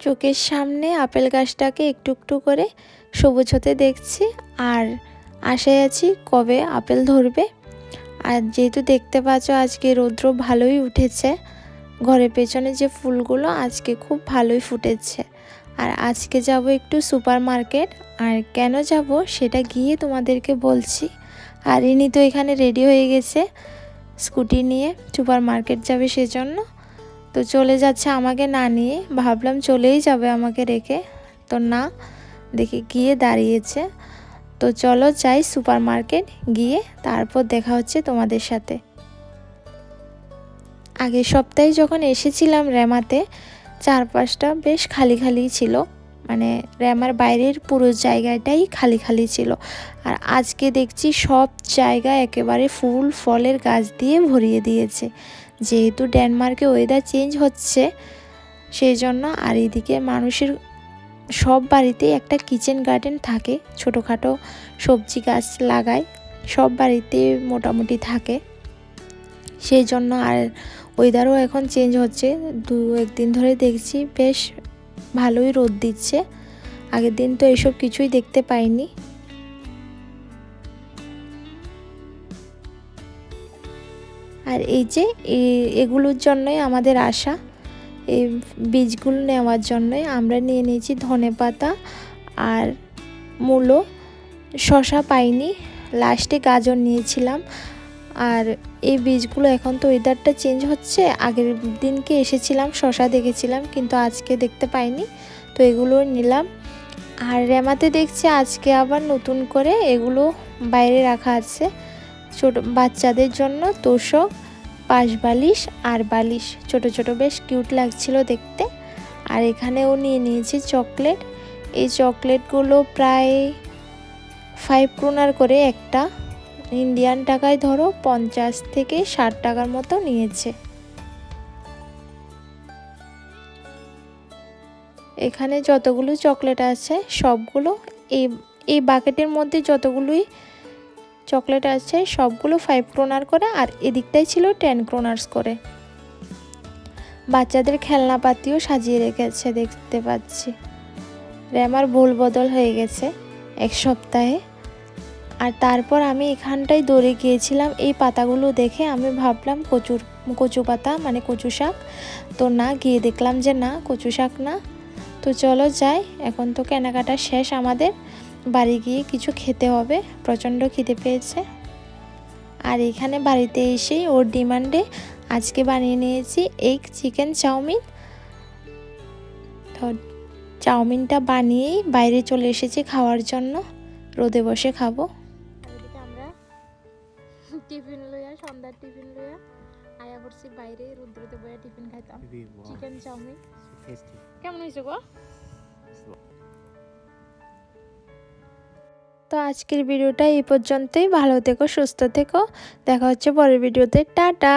চোখের সামনে আপেল গাছটাকে একটু একটু করে সবুজ হতে দেখছি আর আশায় আছি কবে আপেল ধরবে। আর যেহেতু দেখতে পাচ্ছ আজকে রৌদ্র ভালোই উঠেছে, ঘরের পেছনে যে ফুলগুলো আজকে খুব ভালোই ফুটেছে। আর আজকে যাব একটু সুপার মার্কেট আর কেন যাব সেটা গিয়ে তোমাদেরকে বলছি। আর ইনি তো এখানে রেডি হয়ে গেছে স্কুটি নিয়ে সুপার মার্কেট যাবে সেজন্য। তো চলে যাচ্ছে আমাকে না নিয়ে। ভাবলাম চলেই যাবে আমাকে রেখে। তো না, দেখি গিয়ে দাঁড়িয়েছে। তো চলো যাই সুপার মার্কেট গিয়ে, তারপর দেখা হচ্ছে তোমাদের সাথে। আগের সপ্তাহে যখন এসেছিলাম র্যামাতে, চারপাশটা বেশ খালি খালি ছিল। মানে র্যামার বাইরের পুরো জায়গাটাই খালি খালি ছিল। আর আজকে দেখছি সব জায়গা একেবারে ফুল ফলের গাছ দিয়ে ভরিয়ে দিয়েছে। যেহেতু ডেনমার্কে ওয়েদার চেঞ্জ হচ্ছে সেই জন্য আর এদিকে মানুষের সব বাড়িতেই একটা কিচেন গার্ডেন থাকে, ছোটোখাটো সবজি গাছ লাগায়, সব বাড়িতে মোটামুটি থাকে। সেই জন্য আর ওয়েদারও এখন চেঞ্জ হচ্ছে। দু একদিন ধরে দেখছি বেশ ভালোই রোদ দিচ্ছে। আগের দিন তো এসব কিছুই দেখতে পাইনি। আর এই যে এগুলোর জন্যই আমাদের আশা। এই বীজগুলো নেওয়ার জন্যই আমরা নিয়ে নিয়েছি ধনে পাতা আর মূলো। শশা পাইনি লাস্টে গাজর নিয়েছিলাম। আর এই বীজগুলো এখন তো ওয়েদারটা চেঞ্জ হচ্ছে। আগের দিনকে এসেছিলাম শশা দেখেছিলাম, কিন্তু আজকে দেখতে পাইনি। তো এগুলো নিলাম। আর রেমাতে দেখছি আজকে আবার নতুন করে এগুলো বাইরে রাখা আছে। ছোট বাচ্চাদের জন্য তোষক পাশ বালিশ আর বালিশ। ছোট ছোট বেশ কিউট লাগছিল দেখতে। আর এখানেও নিয়ে নিয়েছি চকলেট এই চকলেটগুলো প্রায় ফাইভ ক্রোনার করে একটা। ইন্ডিয়ান টাকায় ধরো পঞ্চাশ থেকে ষাট টাকার মতো নিয়েছে। এখানে যতগুলো চকলেট আছে সবগুলো এই এই বাকেটের মধ্যে যতগুলোই চকলেট আছে, সবগুলো ফাইভ ক্রোনার করে আর এদিকটাই ছিল টেন ক্রোনার্স করে। বাচ্চাদের খেলনাপাতিও সাজিয়ে রেখেছে দেখতে পাচ্ছি। র্যামার ভুল বদল হয়ে গেছে এক সপ্তাহে। আর তারপর আমি এখানটায় দৌড়ে গিয়েছিলাম, এই পাতাগুলো দেখে আমি ভাবলাম কচুর, কচু পাতা মানে কচু শাক। তো না, গিয়ে দেখলাম যে না, কচু শাক না। তো চলো যাই, এখন তো কেনাকাটা শেষ আমাদের। বাড়ি গিয়ে কিছু খেতে হবে প্রচণ্ড খিদে পেয়েছে। আর এখানে বাড়িতে এসেই ওর ডিমান্ডে আজকে বানিয়ে নিয়েছি এগ চিকেন চাউমিন। তো চাউমিনটা বানিয়েই বাইরে চলে এসেছি খাওয়ার জন্য। রোদে বসে খাব। আমরা টিফিন লইয়া সন্ধ্যার টিফিন লইয়া আয়া করছি বাইরে রুদ্রতে বইয়া টিফিন খাইতাম। Chicken chowmein. কেমন হয়েছে গো? তো আজকের ভিডিওটা এই পর্যন্তই। ভালো থেকো সুস্থ থেকো। দেখা হচ্ছে পরের ভিডিওতে। টাটা!